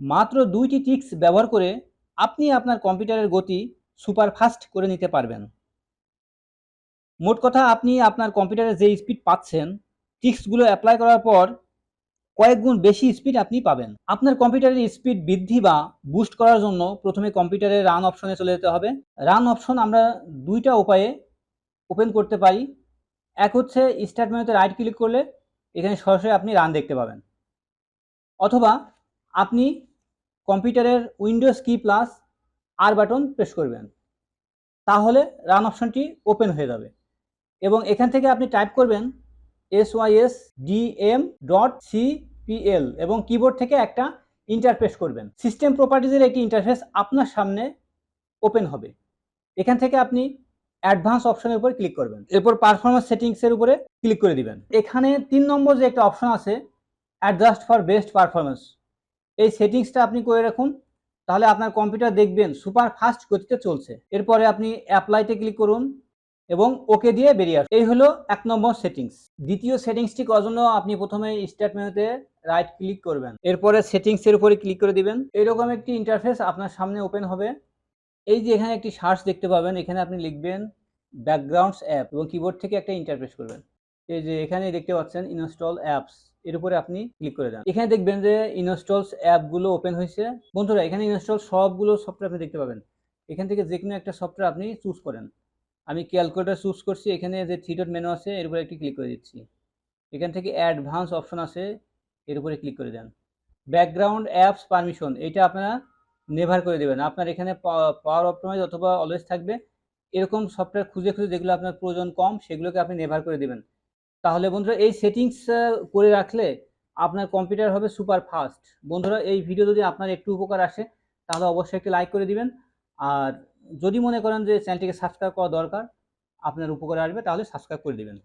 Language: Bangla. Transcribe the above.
মাত্র দুইটি ট্রিক্স ব্যবহার করে আপনি আপনার কম্পিউটারের গতি সুপার ফাস্ট করে নিতে পারবেন। মোট কথা, আপনি আপনার কম্পিউটারে যে স্পিড পাচ্ছেন ট্রিক্সগুলো অ্যাপ্লাই করার পর কয়েক গুণ বেশি স্পিড আপনি পাবেন। আপনার কম্পিউটারের স্পিড বৃদ্ধি বা বুস্ট করার জন্য প্রথমে কম্পিউটারের রান অপশনে চলে যেতে হবে। রান অপশন আমরা দুইটা উপায়ে ওপেন করতে পারি। এক হচ্ছে স্টার্ট মেনুতে রাইট ক্লিক করলে এখানে সরাসরি আপনি রান দেখতে পাবেন। অথবা আপনি কম্পিউটারের উইন্ডোজ কি প্লাস আর বাটন প্রেস করবেন, তাহলে রান অপশনটি ওপেন হয়ে যাবে। এবং এখান থেকে আপনি টাইপ করবেন S Y S DM dot CPL এবং কিবোর্ড থেকে একটা ইন্টারফেস করবেন। সিস্টেম প্রপার্টিজের একটি ইন্টারফেস আপনার সামনে ওপেন হবে। এখান থেকে আপনি অ্যাডভান্স অপশনের উপর ক্লিক করবেন। এরপর পারফরমেন্স সেটিংসের উপরে ক্লিক করে দিবেন। এখানে তিন নম্বর যে একটা অপশন আছে অ্যাডজাস্ট ফর বেস্ট পারফরমেন্স এই সেটিংসটা আপনি করে রাখুন, তাহলে আপনার কম্পিউটার দেখবেন সুপার ফাস্ট গতিতে চলছে। এরপরে আপনি অ্যাপ্লাইতে ক্লিক করুন এবং ওকে দিয়ে বেরিয়ে আসুন। এই হলো এক নম্বর সেটিংস দ্বিতীয় সেটিংসটি করার জন্য আপনি প্রথমে স্টার্ট রাইট ক্লিক করবেন। এরপরে সেটিংসের উপরে ক্লিক করে দিবেন। এরকম একটি ইন্টারফেস আপনার সামনে ওপেন হবে। এই যে এখানে একটি সার্চ দেখতে পাবেন, এখানে আপনি লিখবেন ব্যাকগ্রাউন্ডস অ্যাপ এবং কিবোর্ড থেকে একটা ইন্টারফেস করবেন। এই যে এখানে দেখতে পাচ্ছেন ইনস্টল অ্যাপস এর উপরে আপনি ক্লিক করে দেন। এখানে দেখবেন যে ইনস্টলস অ্যাপগুলো ওপেন হয়েছে। বন্ধুরা, এখানে ইনস্টল সবগুলো সফটওয়্যার আপনি দেখতে পাবেন। এখান থেকে যে কোনো একটা সফটওয়্যার আপনি চুজ করেন। আমি ক্যালকুলেটর চুজ করছি, এখানে যে ডট মেনু আছে, এর উপরে একটি ক্লিক করে দিচ্ছি। এখান থেকে অ্যাডভান্স অপশন আছে, এর উপরে ক্লিক করে দেন। ব্যাকগ্রাউন্ড অ্যাপস পারমিশন এটা আপনারা নেভার করে দেবেন। আপনার এখানে পাওয়ার অপটোমাইজ অথবা অলওয়েজ থাকবে। এরকম সফটওয়্যার খুঁজে খুঁজে যেগুলো আপনার প্রয়োজন কম, সেগুলোকে আপনি নেভার করে দেবেন। তাহলে বন্ধুরা এই সেটিংস করে রাখলে আপনার কম্পিউটার হবে সুপার ফাস্ট বন্ধুরা এই ভিডিও যদি আপনার একটু উপকার আসে, তাহলে অবশ্যই একটি লাইক করে দিবেন। আর যদি মনে করেন যে চ্যানেলটিকে সাবস্ক্রাইব করা দরকার, আপনার উপকারে আসবে, তাহলে সাবস্ক্রাইব করে দিবেন।